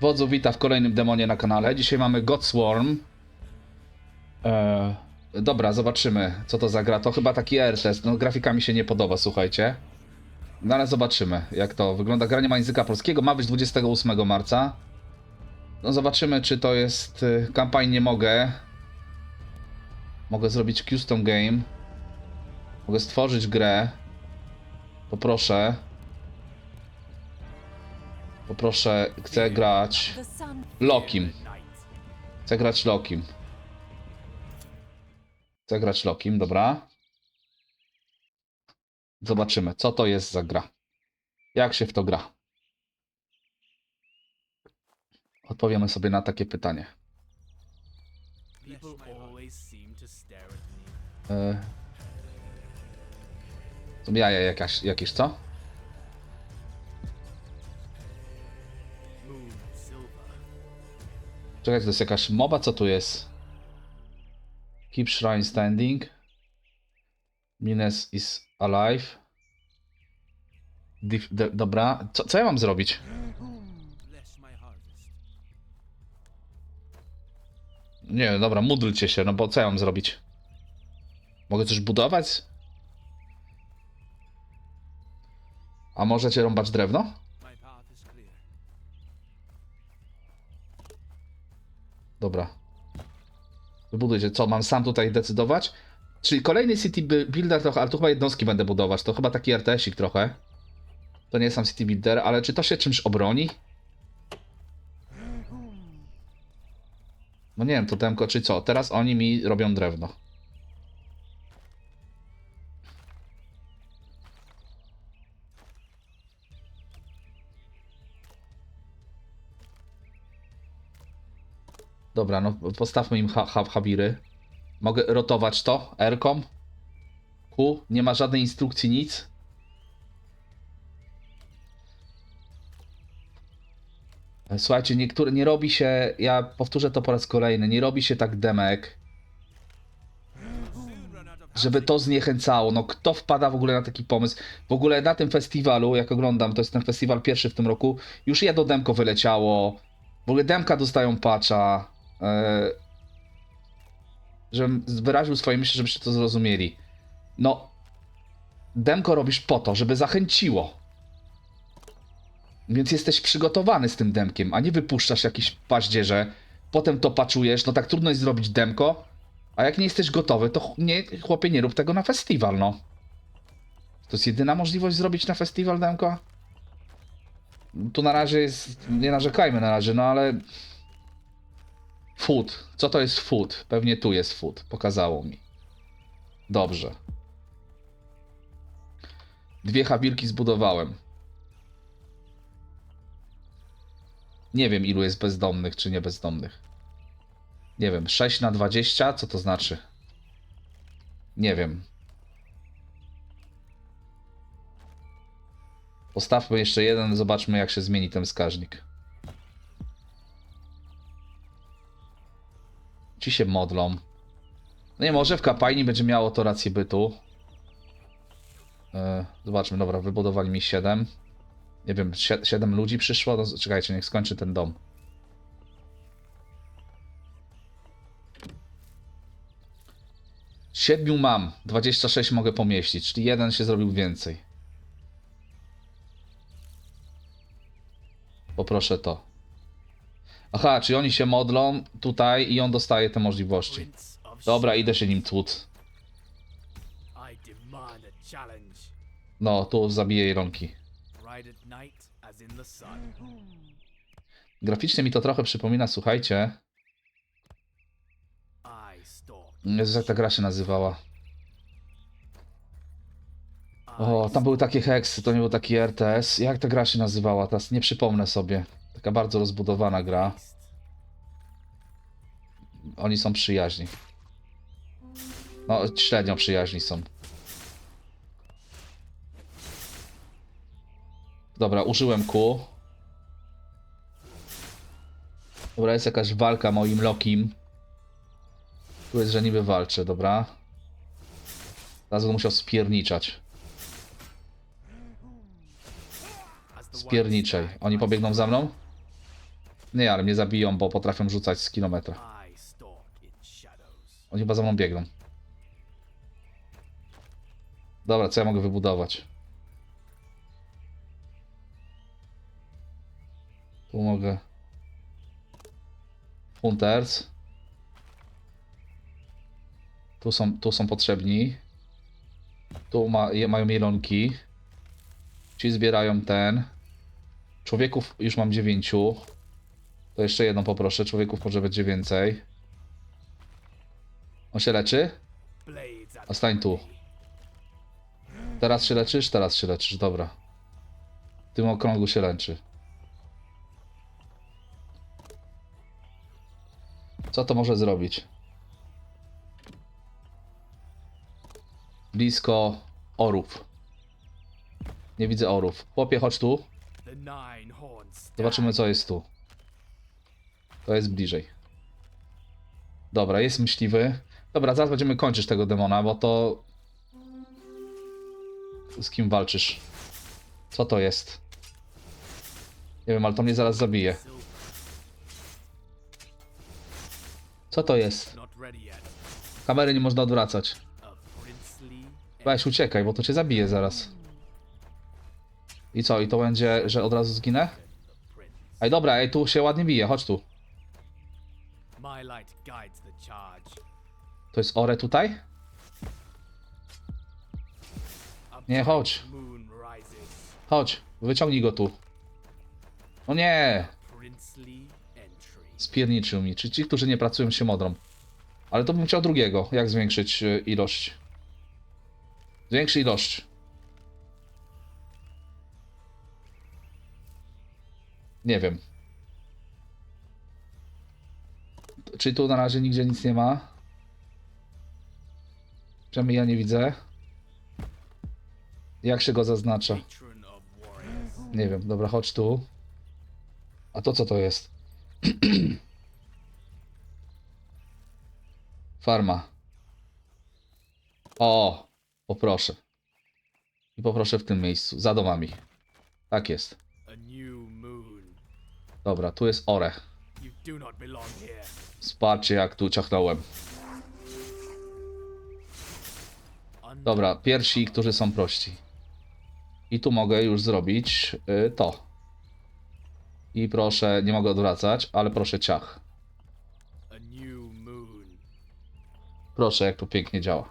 Wodzu wita w kolejnym demonie na kanale. Dzisiaj mamy Godswarm. Eee, dobra, zobaczymy co to za gra. To chyba taki R-test. No grafika mi się nie podoba, słuchajcie. No ale zobaczymy jak to wygląda. Gra nie ma języka polskiego. Ma być 28 marca. No zobaczymy czy to jest... y, Kampań nie mogę. Mogę zrobić custom game. Mogę stworzyć grę. Poproszę. Poproszę, chcę grać Lokim. Chcę grać Lokim. Chcę grać Lokim, dobra. Zobaczymy, co to jest za gra. Jak się w to gra? Odpowiemy sobie na takie pytanie. To jaja jakaś, jakieś, co? Czekaj, to jest jakaś moba? Co tu jest? Keep shrine standing. Mines is alive. Dif- dobra, co, co ja mam zrobić? Nie, dobra, módlcie się, no bo co ja mam zrobić? Mogę coś budować? A możecie rąbać drewno? Dobra. Wybudujcie. Co, mam sam tutaj decydować? Czyli kolejny city bu- builder trochę, ale tu chyba jednostki będę budować. To chyba taki RTS-ik trochę. To nie jest sam city builder, ale czy to się czymś obroni? No nie wiem, to temko czy co? Teraz oni mi robią drewno. Dobra, no postawmy im ha ha habiry. Mogę rotować to R-kom. Q, nie ma żadnej instrukcji, nic. E, Słuchajcie, niektóre nie robi się, ja powtórzę to po raz kolejny, nie robi się tak demek, żeby to zniechęcało. No kto wpada w ogóle na taki pomysł? W ogóle na tym festiwalu, jak oglądam, to jest ten festiwal pierwszy w tym roku, już jedno demko wyleciało. W ogóle demka dostają patcha. E, żebym wyraził swoje myśli, żebyście to zrozumieli. No, demko robisz po to, żeby zachęciło. Więc jesteś przygotowany z tym demkiem, a nie wypuszczasz jakiś paździerze, potem to paczujesz, no tak trudno jest zrobić demko, a jak nie jesteś gotowy, to nie, chłopie, nie rób tego na festiwal, no. To jest jedyna możliwość zrobić na festiwal demko? Tu na razie jest, nie narzekajmy na razie, no ale... Food. Co to jest food? Pewnie tu jest food. Pokazało mi. Dobrze. Dwie habirki zbudowałem. Nie wiem, ilu jest bezdomnych, czy nie bezdomnych. Nie wiem, 6 na 20? Co to znaczy? Nie wiem. Postawmy jeszcze jeden, zobaczmy jak się zmieni ten wskaźnik. Ci się modlą. No nie, może w kapajni będzie miało to rację bytu. E, zobaczmy, dobra, wybudowali mi 7. Nie wiem, 7 ludzi przyszło? No, czekajcie, niech skończy ten dom. Siedmiu mam, 26 mogę pomieścić, czyli jeden się zrobił więcej. Poproszę to. Aha, czyli oni się modlą tutaj i on dostaje te możliwości. Dobra, idę się nim tłuc. No, tu zabiję sun. Graficznie mi to trochę przypomina, słuchajcie. Jak ta gra się nazywała. O, tam były takie heksy, to nie był taki RTS. Jak ta gra się nazywała? Teraz nie przypomnę sobie. Taka bardzo rozbudowana gra. Oni są przyjaźni. No, średnio przyjaźni są. Dobra, użyłem Q. Dobra, jest jakaś walka moim Lokim. Tu jest, że niby walczę, dobra. Teraz będę musiał spierniczać. Spierniczej. Oni pobiegną za mną? Nie, ale mnie zabiją, bo potrafią rzucać z kilometra. Oni chyba za mną biegną. Dobra, co ja mogę wybudować? Tu mogę. Hunters. Tu są, tu są potrzebni. Tu ma, je, mają mielonki. Ci zbierają ten. Człowieków już mam dziewięciu. To jeszcze jedną poproszę. Człowieków może będzie więcej. On się leczy? Stań tu. Teraz się leczysz? Teraz się leczysz, dobra. W tym okrągu się leczy. Co to może zrobić? Blisko orów. Nie widzę orów. Chłopie, chodź tu. Zobaczymy, co jest tu. To jest bliżej. Dobra, jest myśliwy. Dobra, zaraz będziemy kończyć tego demona, bo to... Z kim walczysz? Co to jest? Nie wiem, ale to mnie zaraz zabije. Co to jest? Kamery nie można odwracać. Weź, uciekaj, bo to cię zabije zaraz. I co? I to będzie, że od razu zginę? Ej, dobra, ej, tu się ładnie bije, chodź tu. To jest Ore tutaj? Nie, chodź. Chodź, wyciągnij go tu. No nie! Spierniczył mi. Czy ci, którzy nie pracują się modrą. Ale to bym chciał drugiego. Jak zwiększyć y, ilość? Zwiększy ilość. Nie wiem. Czyli tu na razie nigdzie nic nie ma? Przynajmniej ja nie widzę. Jak się go zaznacza? Nie wiem, dobra, chodź tu. A to co to jest? Farma. O, poproszę. I poproszę w tym miejscu, za domami. Tak jest. Dobra, tu jest ore. You do not belong here. Spatrzcie jak tu ciachnąłem. Dobra, pierwsi, którzy są prości. I tu mogę już zrobić y, to. I proszę, nie mogę odwracać, ale proszę ciach. Proszę, jak to pięknie działa.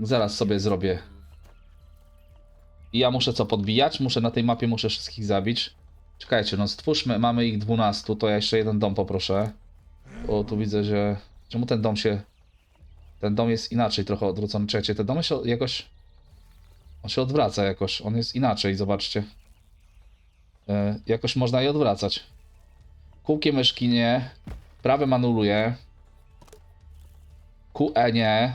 Zaraz sobie zrobię. I ja muszę co, podbijać? Muszę na tej mapie, muszę wszystkich zabić. Czekajcie, no stwórzmy, mamy ich 12, to ja jeszcze jeden dom poproszę. O, tu widzę, że... Czemu ten dom się... Ten dom jest inaczej trochę odwrócony. Czekajcie, te domy się jakoś... On się odwraca jakoś, on jest inaczej, zobaczcie. E, jakoś można je odwracać. Kółkiem myszki nie. Prawym anuluję. QE nie.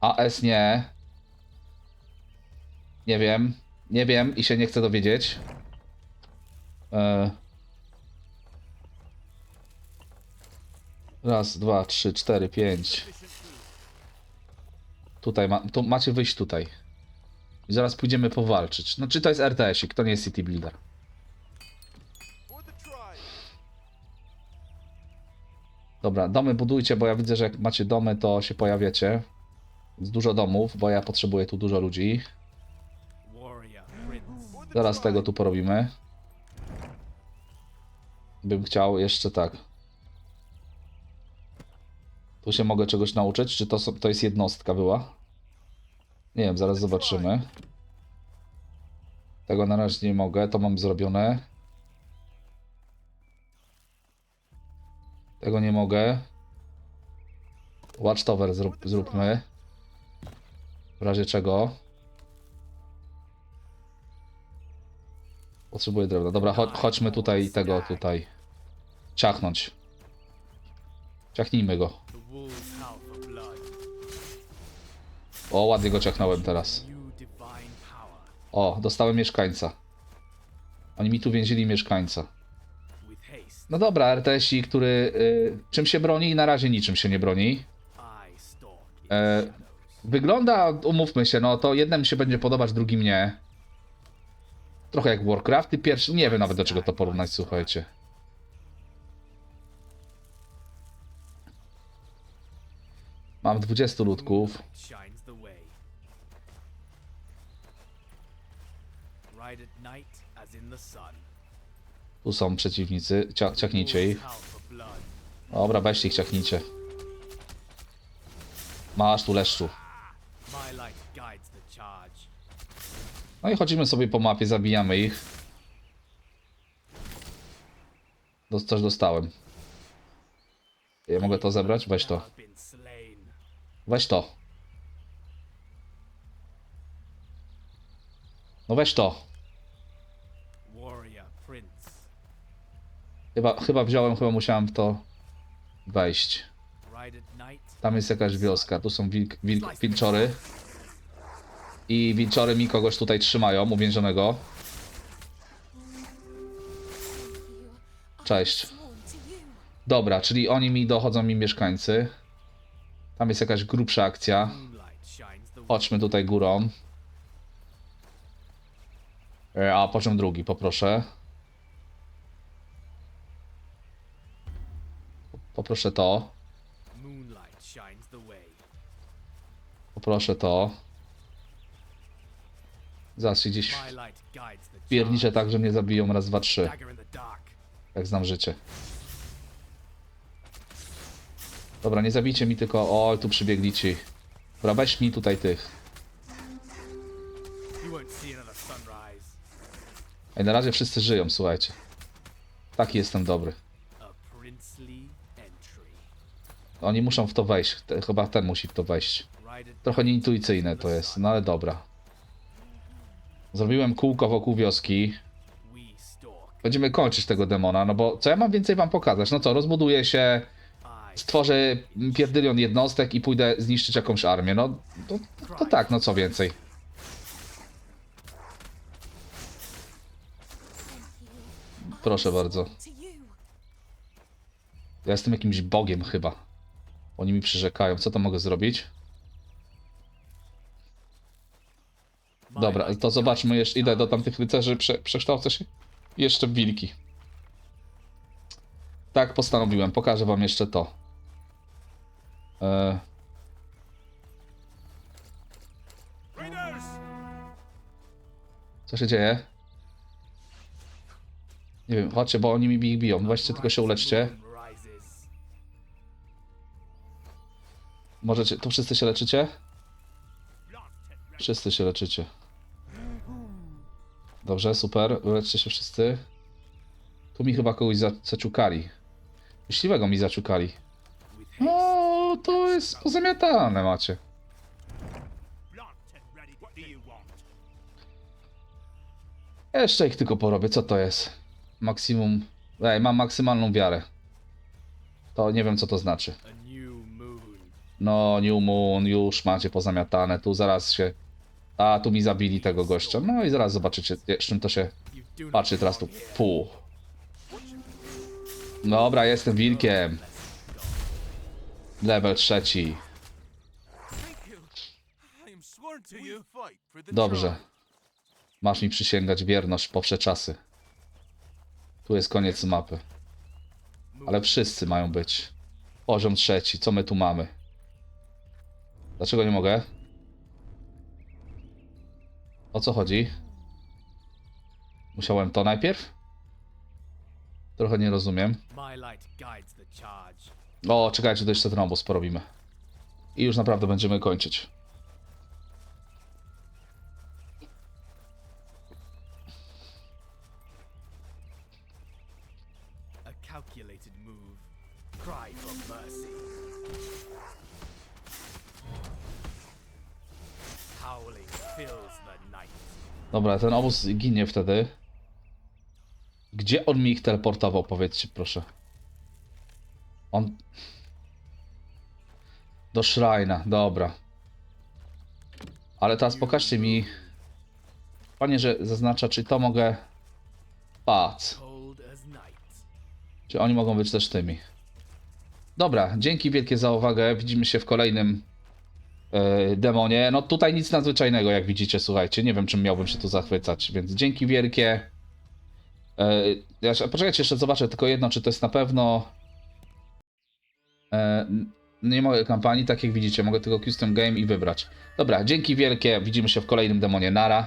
AS nie. Nie wiem. Nie wiem i się nie chcę dowiedzieć. E... Raz, dwa, trzy, cztery, pięć. Tutaj ma, tu macie wyjść tutaj. I zaraz pójdziemy powalczyć. No czy to jest RTS-ik, to nie jest City Builder. Dobra, domy budujcie, bo ja widzę, że jak macie domy, to się pojawiacie. Więc dużo domów, bo ja potrzebuję tu dużo ludzi. Zaraz tego tu porobimy. Bym chciał jeszcze tak. Tu się mogę czegoś nauczyć, czy to, to jest jednostka była? Nie wiem, zaraz zobaczymy. Tego na razie nie mogę, to mam zrobione. Tego nie mogę. Watchtower zrób, zróbmy. W razie czego. Potrzebuję drewna. Dobra, cho chodźmy tutaj tego tutaj. Ciachnąć. Ciachnijmy go. O, ładnie go ciachnąłem teraz. O, dostałem mieszkańca. Oni mi tu więzili mieszkańca. No dobra, RTS-i, który y, czym się broni? Na razie niczym się nie broni. I E. Wygląda, umówmy się, no to jednym się będzie podobać, drugim nie. Trochę jak Warcrafty pierwszy. Nie wiem nawet do czego to porównać, słuchajcie. Mam 20 ludków. Tu są przeciwnicy. Cia ciachnijcie ich. Dobra, weźcie ich, ciachnijcie. Masz tu leszczu. No i chodzimy sobie po mapie, zabijamy ich. Coś dostałem. Ja mogę to zebrać? Weź to. Weź to. No weź to. Chyba, chyba wziąłem, chyba musiałem w to wejść. Tam jest jakaś wioska, tu są wilk, wilk, wilczory. I wilczory mi kogoś tutaj trzymają, uwięzionego. Cześć. Dobra, czyli oni mi dochodzą mi mieszkańcy. Tam jest jakaś grubsza akcja. Chodźmy tutaj górą. E, A, poziom drugi, poproszę. Poproszę to. Poproszę to. Zaraz się gdzieś charge. tak, że mnie zabiją raz, dwa, trzy. Jak znam życie. Dobra, nie zabijcie mi tylko... O, tu przybiegli ci. Dobra, weź mi tutaj tych. Ej, na razie wszyscy żyją, słuchajcie. Taki jestem dobry. Oni muszą w to wejść. Chyba ten musi w to wejść. Trochę nieintuicyjne to jest, no ale dobra. Zrobiłem kółko wokół wioski. Będziemy kończyć tego demona, no bo co ja mam więcej wam pokazać? No co, rozbuduję się, stworzę pierdylion jednostek i pójdę zniszczyć jakąś armię. No to, to tak, no co więcej. Proszę bardzo. Ja jestem jakimś bogiem chyba. Oni mi przyrzekają. Co to mogę zrobić? Dobra, to zobaczmy jeszcze. Idę do tamtych rycerzy, prze, przekształcę się jeszcze w wilki. Tak postanowiłem. Pokażę wam jeszcze to. E, co się dzieje? Nie wiem, chodźcie, bo oni mi ich biją. Weźcie, tylko się uleczcie. Możecie, tu wszyscy się leczycie? Wszyscy się leczycie. Dobrze, super. Leczcie się wszyscy. Tu mi chyba kogoś za, zaciukali. Myśliwego mi zaciukali. Jest pozamiatane macie. Jeszcze ich tylko porobię, co to jest? Maksimum... Ej, mam maksymalną wiarę. To nie wiem, co to znaczy. No, New Moon, już macie pozamiatane. Tu zaraz się... A, tu mi zabili tego gościa. No i zaraz zobaczycie, z czym to się... Patrzcie teraz tu. Fu. Dobra, jestem wilkiem. For the Dobrze. Masz mi przysięgać wierność po wsze czasy. Tu jest koniec mapy. Ale wszyscy mają być. Poziom trzeci. Co my tu mamy? Dlaczego nie mogę? O co chodzi? Musiałem to najpierw? Trochę nie rozumiem. Light guides the charge. O, czekajcie, to jeszcze ten obóz porobimy. I już naprawdę będziemy kończyć. Dobra, ten obóz ginie wtedy. Gdzie on mi ich teleportował, powiedzcie proszę. On... Do Shrina, dobra. Ale teraz pokażcie mi... Panie, że zaznacza, czy to mogę... Pac. Czy oni mogą być też tymi. Dobra, dzięki wielkie za uwagę. Widzimy się w kolejnym e, demonie. No tutaj nic nadzwyczajnego, jak widzicie, słuchajcie. Nie wiem, czym miałbym się tu zachwycać, więc dzięki wielkie. Jeszcze- poczekajcie, jeszcze zobaczę tylko jedno, czy to jest na pewno. E, nie mogę kampanii, tak jak widzicie, mogę tylko custom game i wybrać. Dobra, dzięki wielkie, widzimy się w kolejnym demonie. Nara.